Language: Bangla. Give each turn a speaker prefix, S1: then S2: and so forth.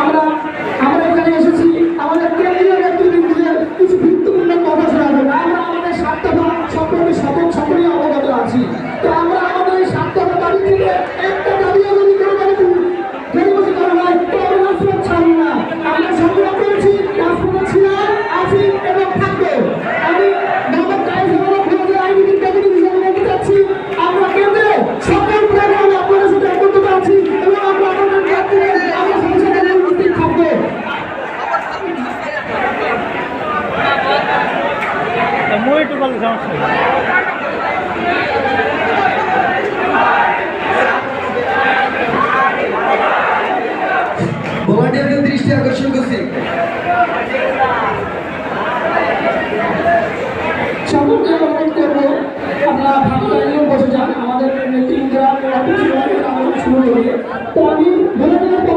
S1: আমরা আমরা এখানে এসেছি আমাদের কেন্দ্রীয় নেতৃবৃন্দদের কিছু গুরুত্বপূর্ণ কথা শোনাবেন আমরা আমাদের স্বার্থতা সম্পর্কে সকল সকলেই অবগত আছি। তো সকল প্রোগ্রামে আপনাদের সাথে একত্রিত আছি এবং আমরা আপনাদের নেতৃত্বে আমরা সংসদে উপস্থিত থাকব।
S2: মই একটু বলতে সমস্যা
S3: দৃষ্টি আকর্ষণ করছি।
S1: সকলকে অনুরোধ করব আপনারা ভাবতে নিয়ে বসে যান আমাদের নেতৃত্বরা আলোচনা শুরু করবে তো আমি ভলান্টিয়ারের পক্ষ